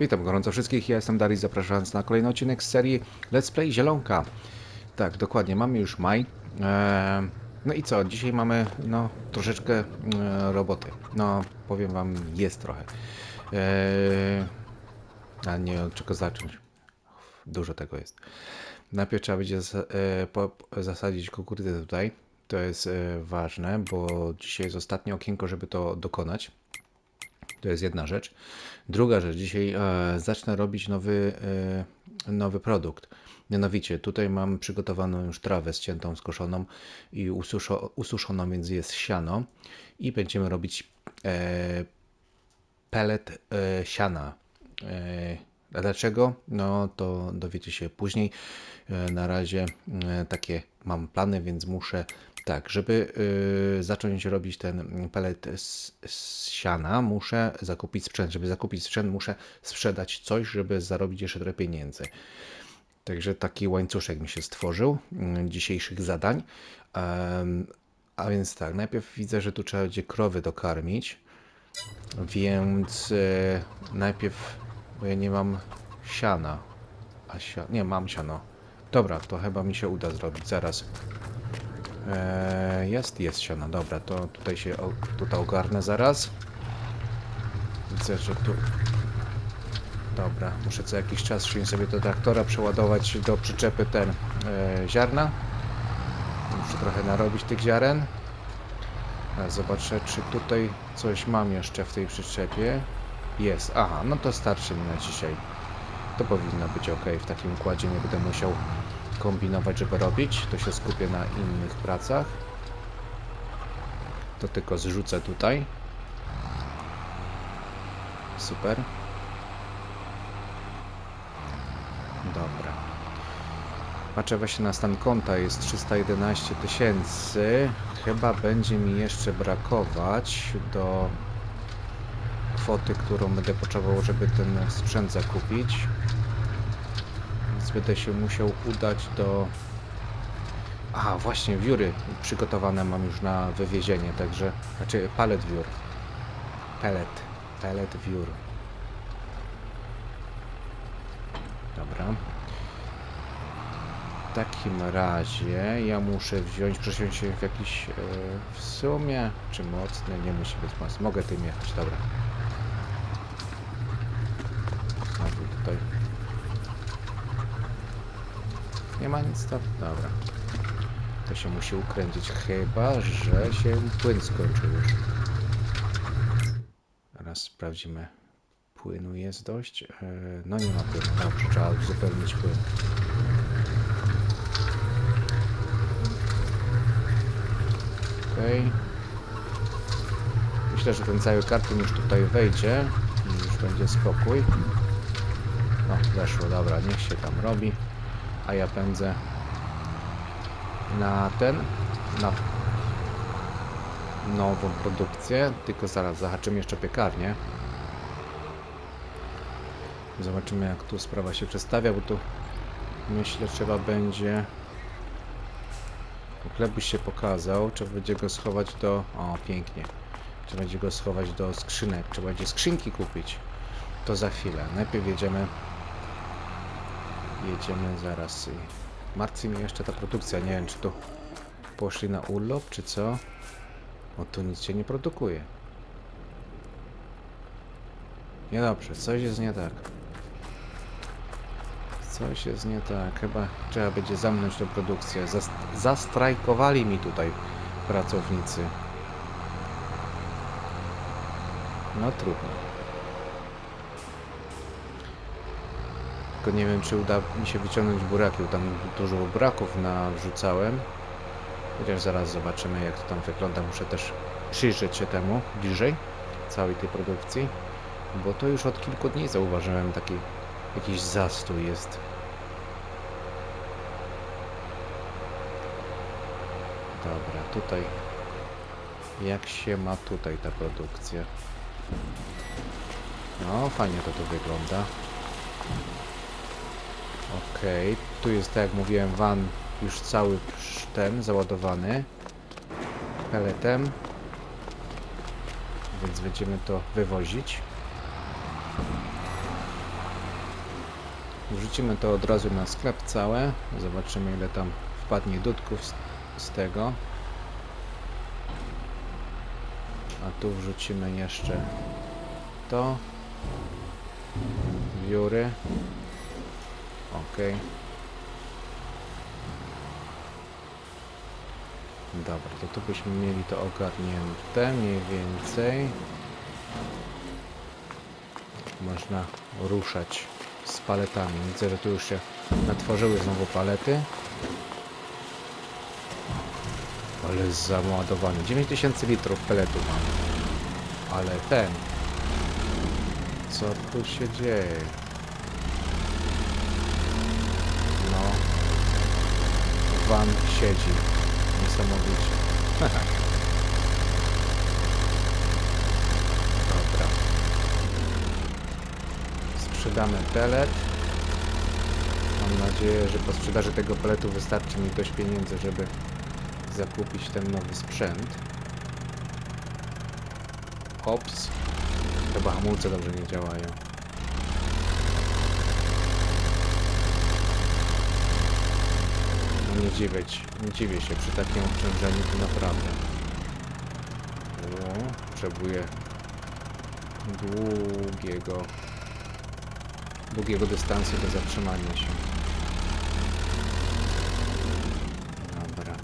Witam gorąco wszystkich, ja jestem Darius, zapraszając na kolejny odcinek z serii Let's Play Zielonka. Tak, dokładnie, mamy już maj. Eee, no i co, dzisiaj mamy no troszeczkę e, roboty. No, powiem wam, jest trochę. Eee, a nie od czego zacząć. Dużo tego jest. Najpierw trzeba będzie zas- e, po, zasadzić kukurydzę tutaj. To jest e, ważne, bo dzisiaj jest ostatnie okienko, żeby to dokonać. To jest jedna rzecz. Druga rzecz, dzisiaj e, zacznę robić nowy, e, nowy produkt. Mianowicie, tutaj mam przygotowaną już trawę ściętą, skoszoną i ususzo, ususzoną, więc jest siano. I będziemy robić e, pelet e, siana. E, a dlaczego? No to dowiecie się później. E, Na razie e, takie mam plany, więc muszę tak, żeby y, zacząć robić ten pelet z, z siana, muszę zakupić sprzęt. Żeby zakupić sprzęt, muszę sprzedać coś, żeby zarobić jeszcze trochę pieniędzy. Także taki łańcuszek mi się stworzył mm, dzisiejszych zadań. A więc tak, najpierw widzę, że tu trzeba będzie krowy dokarmić. Więc e, najpierw, bo ja nie mam siana. A sia, nie, mam siano. Dobra, to chyba mi się uda zrobić zaraz. Eee, jest, jest siana, dobra, to tutaj się tutaj ogarnę zaraz. Widzę, że tu... Dobra, muszę co jakiś czas czyli sobie do traktora przeładować do przyczepy ten e, ziarna. Muszę trochę narobić tych ziaren. Zobaczę, czy tutaj coś mam jeszcze w tej przyczepie. Jest, aha, no to starczy mi na dzisiaj. To powinno być ok, w takim układzie nie będę musiał kombinować, żeby robić. To się skupię na innych pracach. To tylko zrzucę tutaj. Super. Dobra. Patrzę właśnie na stan konta, jest 311 tysięcy. Chyba będzie mi jeszcze brakować do kwoty, którą będę potrzebował, żeby ten sprzęt zakupić. Więc będę się musiał udać do... Aha, właśnie, wióry przygotowane mam już na wywiezienie, także... Znaczy, palet wiór. Pelet. Pelet wiór. Dobra. W takim razie ja muszę wziąć, przesiąść się w jakiś... e, w sumie... Czy mocny? Nie musi być mocny. Mogę tym jechać, dobra. Znowu tutaj nie ma nic tam. Dobra. To się musi ukręcić, chyba że się płyn skończył już. Teraz sprawdzimy. Płynu jest dość. Eee, no nie ma płynu. Dobrze, trzeba uzupełnić płyn. Okej. Myślę, że ten cały karton już tutaj wejdzie i już będzie spokój. No, weszło, dobra, niech się tam robi a ja pędzę na ten, na nową produkcję, tylko zaraz zahaczymy jeszcze piekarnię. Zobaczymy jak tu sprawa się przedstawia, bo tu myślę trzeba będzie Chlebuś się pokazał, trzeba będzie go schować do... O, pięknie. Trzeba będzie go schować do skrzynek, trzeba będzie skrzynki kupić. To za chwilę. Najpierw jedziemy Jedziemy zaraz. Martwi mnie jeszcze ta produkcja. Nie wiem, czy tu poszli na urlop, czy co. O, tu nic się nie produkuje. Niedobrze, coś jest nie tak. Coś jest nie tak. Chyba trzeba będzie zamknąć tę produkcję. Zast zastrajkowali mi tutaj pracownicy. No trudno. Tylko nie wiem, czy uda mi się wyciągnąć buraki, bo tam dużo buraków nawrzucałem. Chociaż zaraz zobaczymy, jak to tam wygląda. Muszę też przyjrzeć się temu bliżej, całej tej produkcji, bo to już od kilku dni zauważyłem taki jakiś zastój jest. Dobra, tutaj jak się ma tutaj ta produkcja? No, fajnie to tu wygląda. Okej, tu jest tak jak mówiłem van już cały ten załadowany peletem. Więc będziemy to wywozić. Wrzucimy to od razu na sklep całe. Zobaczymy ile tam wpadnie dudków z, z tego. A tu wrzucimy jeszcze to. Wióry. Ok. Dobra, to tu byśmy mieli to ogarnięte mniej więcej. Można ruszać z paletami. Widzę, że tu już się natworzyły znowu palety. Ale załadowany. 9000 litrów peletu mam. Ale ten. Co tu się dzieje? No. Van siedzi. Niesamowicie. Dobra. Sprzedamy pelet. Mam nadzieję, że po sprzedaży tego peletu wystarczy mi dość pieniędzy, żeby zakupić ten nowy sprzęt. Ops. Chyba hamulce dobrze nie działają. No nie dziwię, nie dziwię się przy takim obciążeniu to naprawdę. O, potrzebuję długiego długiego dystansu do zatrzymania się. Dobra.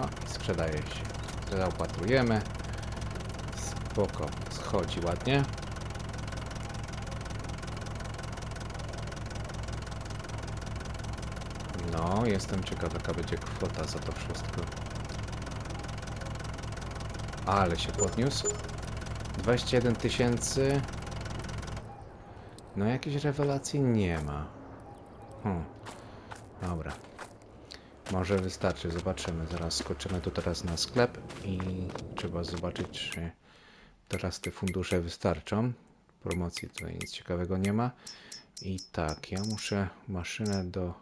O, sprzedaje się. Zaopatrujemy. Spoko, schodzi ładnie. No, jestem ciekaw jaka będzie kwota za to wszystko. Ale się podniósł. 21 tysięcy. No jakiejś rewelacji nie ma. Hmm. Dobra. Może wystarczy, zobaczymy. Zaraz skoczymy tu teraz na sklep i trzeba zobaczyć, czy teraz te fundusze wystarczą. Promocji tutaj nic ciekawego nie ma. I tak, ja muszę maszynę do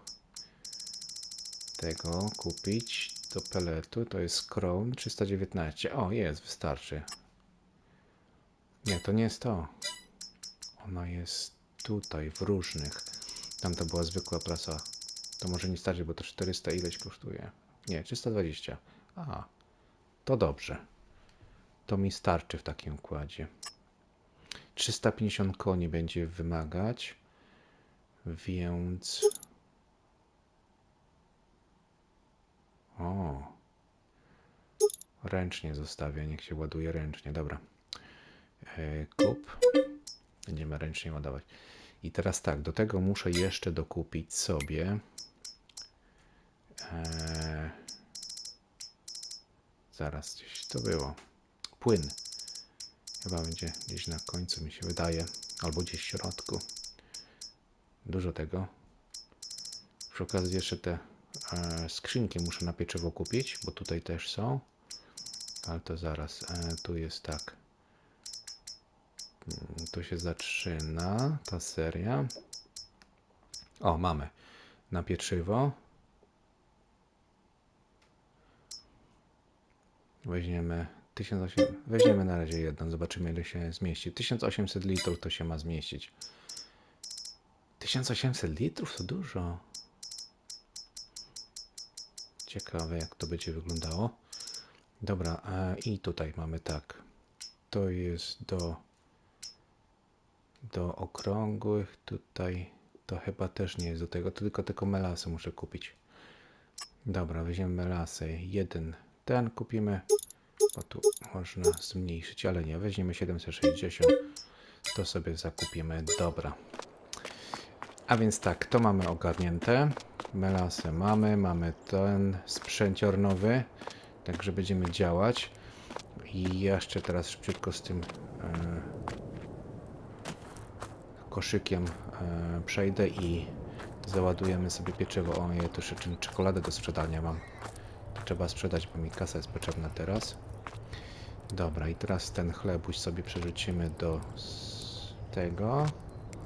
tego kupić do peletu. To jest Crown 319. O, jest, wystarczy. Nie, to nie jest to. Ona jest tutaj, w różnych. Tam to była zwykła prasa. To może nie starczy, bo to 400 ileś kosztuje. Nie, 320. A, to dobrze. To mi starczy w takim układzie. 350 koni będzie wymagać. Więc... O. Ręcznie zostawię, niech się ładuje ręcznie. Dobra. E, kup. Będziemy ręcznie ładować. I teraz tak, do tego muszę jeszcze dokupić sobie. E, zaraz gdzieś to było. Płyn. Chyba będzie gdzieś na końcu, mi się wydaje. Albo gdzieś w środku. Dużo tego. Przy okazji jeszcze te e, skrzynki muszę na pieczywo kupić, bo tutaj też są. Ale to zaraz. E, tu jest tak. Mm, Tu się zaczyna ta seria. O, mamy. Na pieczywo. Weźmiemy 1800. Weźmiemy na razie jedną, zobaczymy ile się zmieści. 1800 litrów to się ma zmieścić. 1800 litrów to dużo. Ciekawe jak to będzie wyglądało. Dobra, i tutaj mamy tak. To jest do do okrągłych. Tutaj to chyba też nie jest do tego, tylko tylko melasy muszę kupić. Dobra, weźmiemy melasy. Jeden ten kupimy, tu można zmniejszyć, ale nie, weźmiemy 760. To sobie zakupimy. Dobra. A więc tak, to mamy ogarnięte. Melasy mamy, mamy ten sprzęcior nowy, także będziemy działać. I jeszcze teraz szybciutko z tym e, koszykiem e, przejdę i załadujemy sobie pieczywo. O, ja tu jeszcze czekoladę do sprzedania mam. Trzeba sprzedać, bo mi kasa jest potrzebna teraz. Dobra, i teraz ten chlebuś sobie przerzucimy do tego.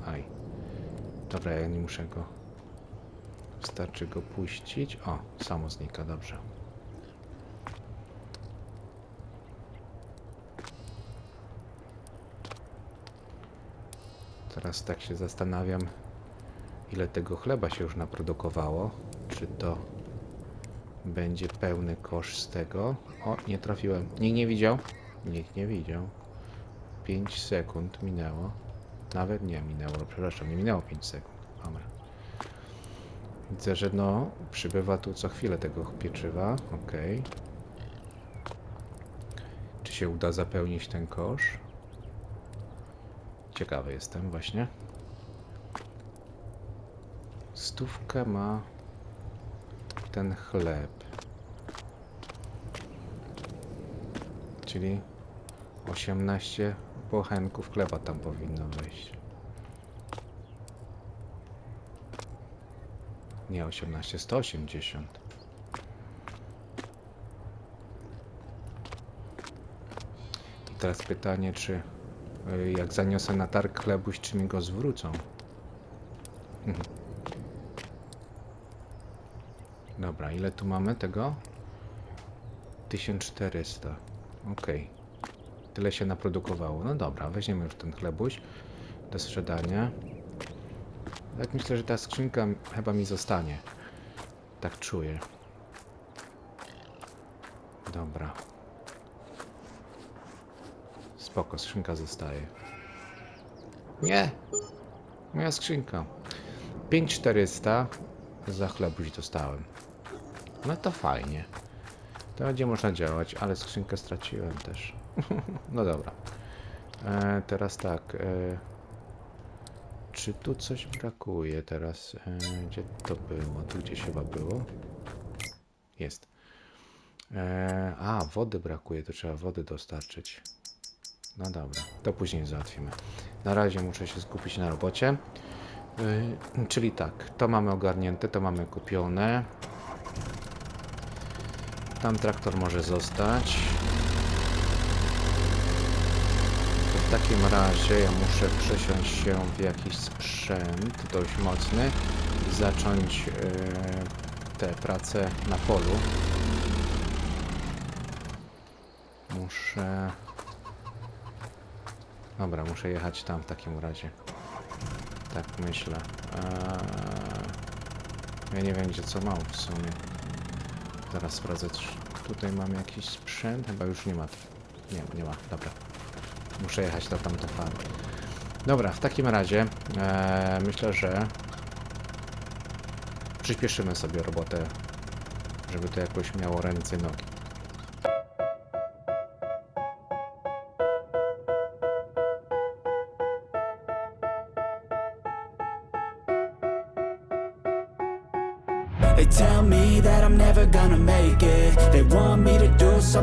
Aj. Dobra, ja nie muszę go... Wystarczy go puścić. O, samo znika, dobrze. Teraz tak się zastanawiam, ile tego chleba się już naprodukowało. Czy to będzie pełny kosz z tego? O, nie trafiłem. Nikt nie widział? Nikt nie widział. 5 sekund minęło. Nawet nie minęło, przepraszam, nie minęło 5 sekund. Dobra. Widzę, że no, przybywa tu co chwilę tego pieczywa. Okej. Czy się uda zapełnić ten kosz? Ciekawy jestem właśnie. Stówkę ma ten chleb. Czyli 18 bochenków chleba tam powinno wejść. Nie 18, 180. I teraz pytanie, czy y, jak zaniosę na targ chlebuś, czy mi go zwrócą? Dobra, ile tu mamy tego? 1400. Okej. Tyle się naprodukowało. No dobra, weźmiemy już ten chlebuś do sprzedania. Tak myślę, że ta skrzynka chyba mi zostanie. Tak czuję. Dobra. Spoko, skrzynka zostaje. Nie! Moja skrzynka. 5400 za chlebuś dostałem. No to fajnie. To będzie można działać, ale skrzynkę straciłem też. no dobra. E, teraz tak. E, czy tu coś brakuje teraz? E, gdzie to było? Tu gdzieś chyba było. Jest. E, a, wody brakuje, to trzeba wody dostarczyć. No dobra, to później załatwimy. Na razie muszę się skupić na robocie. E, czyli tak, to mamy ogarnięte, to mamy kupione. Tam traktor może zostać. W takim razie ja muszę przesiąść się w jakiś sprzęt dość mocny i zacząć e, te prace na polu. Muszę... Dobra, muszę jechać tam w takim razie. Tak myślę. Eee, ja nie wiem gdzie co mam w sumie. Zaraz sprawdzę, czy tutaj mam jakiś sprzęt. Chyba już nie ma. Nie, nie ma. Dobra. Muszę jechać na tamtą farmę. Dobra, w takim razie e, myślę, że przyspieszymy sobie robotę, żeby to jakoś miało ręce i nogi.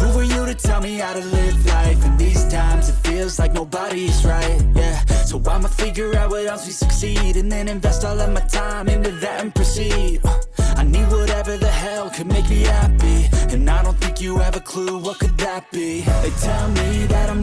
Who are you to tell me how to live life? In these times, it feels like nobody's right. Yeah, so I'ma figure out what else we succeed, and then invest all of my time into that and proceed. Uh, I need whatever the hell could make me happy, and I don't think you have a clue what could that be. They tell me that I'm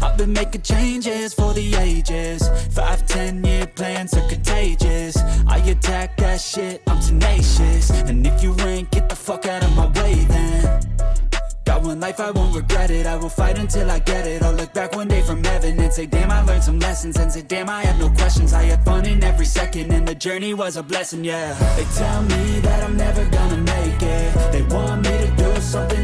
Been making changes for the ages. Five, ten year plans are contagious. I attack that shit, I'm tenacious. And if you ain't, get the fuck out of my way then. Got one life, I won't regret it. I will fight until I get it. I'll look back one day from heaven and say, damn, I learned some lessons. And say, damn, I have no questions. I had fun in every second, and the journey was a blessing, yeah. They tell me that I'm never gonna make it. They want me to do something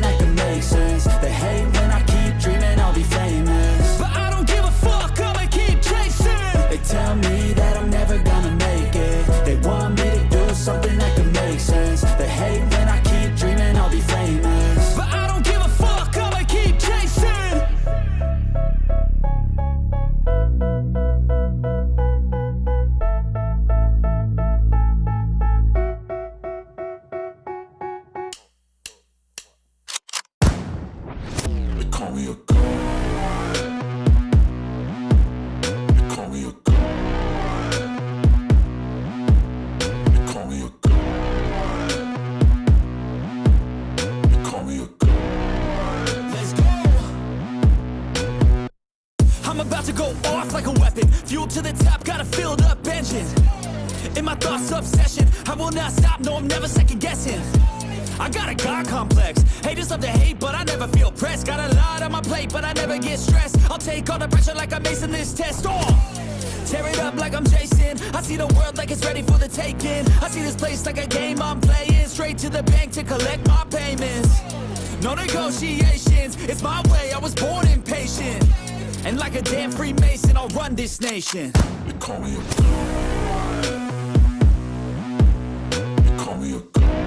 Got a lot on my plate, but I never get stressed. I'll take all the pressure like I'm acing this test. Oh! Tear it up like I'm Jason. I see the world like it's ready for the taking. I see this place like a game I'm playing. Straight to the bank to collect my payments. No negotiations, it's my way. I was born impatient. And like a damn Freemason, I'll run this nation. They call me a. They call me a god.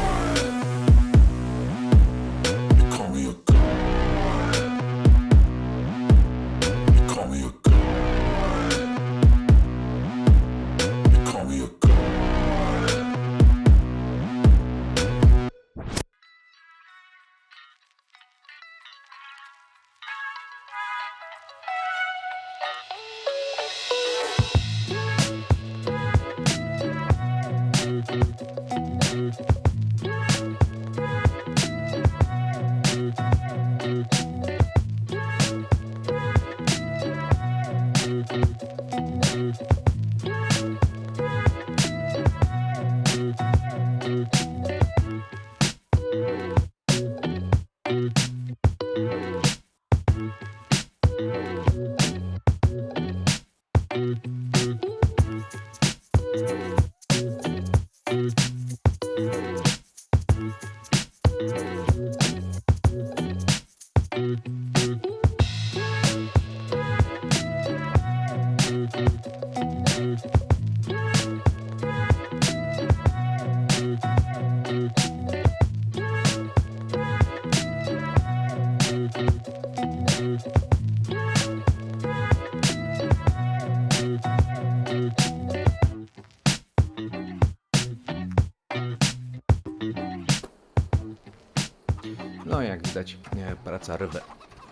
Praca rwe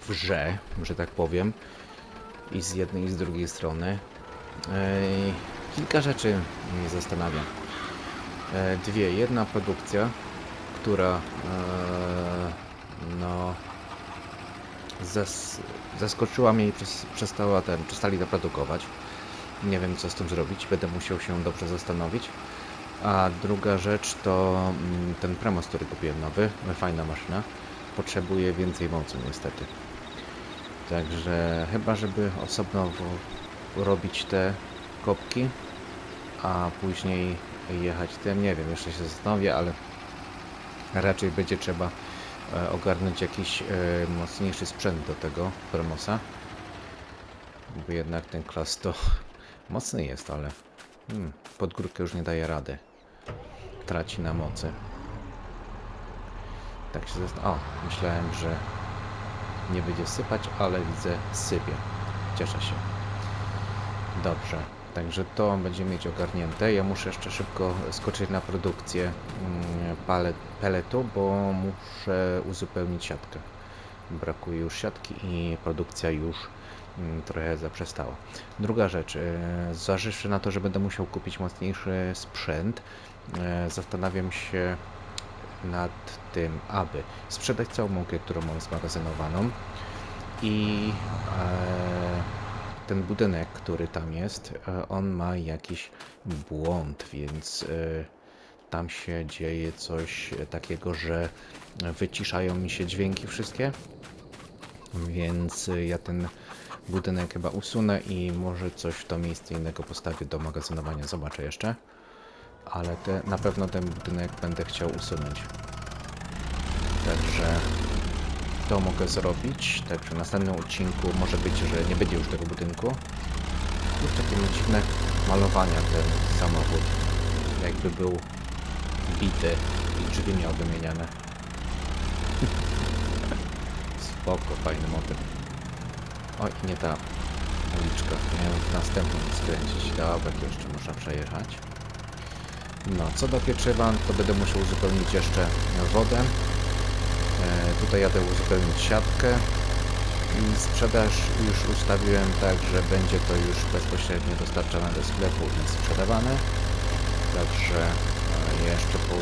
wrze, że tak powiem. I z jednej, i z drugiej strony. Kilka rzeczy mnie zastanawia. E, dwie. Jedna produkcja, która e, no zas, zaskoczyła mnie i przes, przestała ten, przestali to produkować. Nie wiem co z tym zrobić, będę musiał się dobrze zastanowić. A druga rzecz to mm, ten Premos, który kupiłem nowy, fajna maszyna, potrzebuje więcej mocy niestety. Także chyba, żeby osobno robić te kopki, a później jechać tym, nie wiem, jeszcze się zastanowię, ale raczej będzie trzeba e, ogarnąć jakiś e, mocniejszy sprzęt do tego Premosa. Bo jednak ten klas to mocny jest, ale hmm, pod górkę już nie daje rady. Traci na mocy. Tak się zastanawiam. O, myślałem, że nie będzie sypać, ale widzę sypie. Cieszę się. Dobrze, także to będziemy mieć ogarnięte. Ja muszę jeszcze szybko skoczyć na produkcję mm, palet, peletu, bo muszę uzupełnić siatkę. Brakuje już siatki i produkcja już mm, trochę zaprzestała. Druga rzecz, e, zważywszy na to, że będę musiał kupić mocniejszy sprzęt, e, zastanawiam się nad tym, aby sprzedać całą mąkę, którą mam zmagazynowaną. I e, ten budynek, który tam jest, e, on ma jakiś błąd, więc e, tam się dzieje coś takiego, że wyciszają mi się dźwięki wszystkie, więc e, ja ten budynek chyba usunę i może coś w to miejsce innego postawię do magazynowania, zobaczę jeszcze. Ale te, na pewno ten budynek będę chciał usunąć. Także to mogę zrobić. Także w następnym odcinku może być, że nie będzie już tego budynku. Lub takie dziwne malowania ten samochód. Jakby był bity i drzwi miał wymieniane. Spoko, fajny motyw. Oj, nie ta uliczka. Miałem w następną skręcić. Dobra, jeszcze można przejechać. No, co do pieczywa, to będę musiał uzupełnić jeszcze wodę. E, tutaj jadę uzupełnić siatkę. I sprzedaż już ustawiłem tak, że będzie to już bezpośrednio dostarczane do sklepu i sprzedawane. Także e, jeszcze po,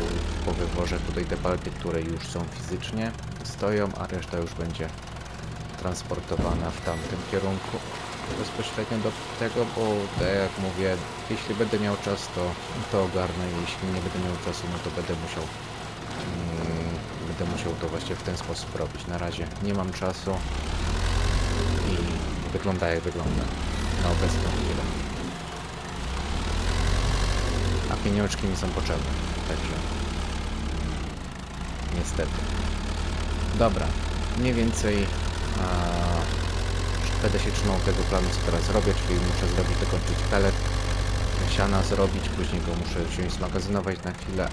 po wyworze tutaj te palety, które już są fizycznie stoją, a reszta już będzie transportowana w tamtym kierunku bezpośrednio do tego, bo tak jak mówię, jeśli będę miał czas, to, to ogarnę, jeśli nie będę miał czasu, no to będę musiał mm, będę musiał to właśnie w ten sposób robić. Na razie nie mam czasu i wygląda jak wygląda na obecną chwilę. A pieniążki mi są potrzebne, także niestety. Dobra, mniej więcej będę się trzymał tego planu, co teraz robię, czyli muszę zrobić, dokończyć pelet, siana zrobić, później go muszę wziąć zmagazynować na chwilę,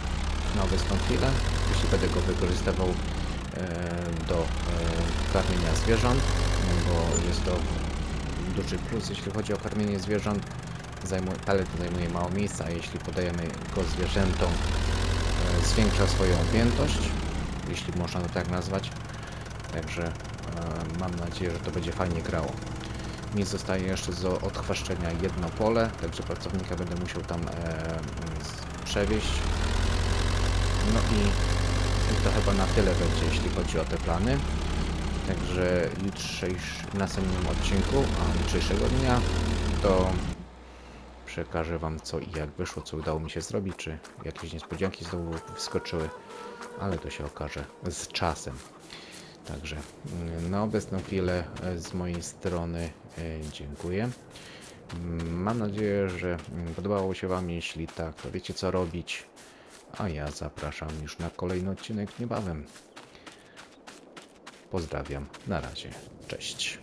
na obecną chwilę, jeśli będę go wykorzystywał e, do e, karmienia zwierząt, bo jest to duży plus, jeśli chodzi o karmienie zwierząt. Zajmuje, pelet zajmuje mało miejsca, a jeśli podajemy go zwierzętom, e, zwiększa swoją objętość, jeśli można to tak nazwać. Także mam nadzieję, że to będzie fajnie grało. Mi zostaje jeszcze do odchwaszczenia jedno pole, także pracownika będę musiał tam e, z- przewieźć. No i, i to chyba na tyle będzie, jeśli chodzi o te plany. Także jutrzejsz, w następnym odcinku, a jutrzejszego dnia, to przekażę Wam co i jak wyszło, co udało mi się zrobić, czy jakieś niespodzianki znowu wyskoczyły, ale to się okaże z czasem. Także mm, na obecną chwilę e, z mojej strony e, dziękuję. Mm, Mam nadzieję, że mm, podobało się Wam. Jeśli tak, to wiecie co robić. A ja zapraszam już na kolejny odcinek niebawem. Pozdrawiam. Na razie. Cześć.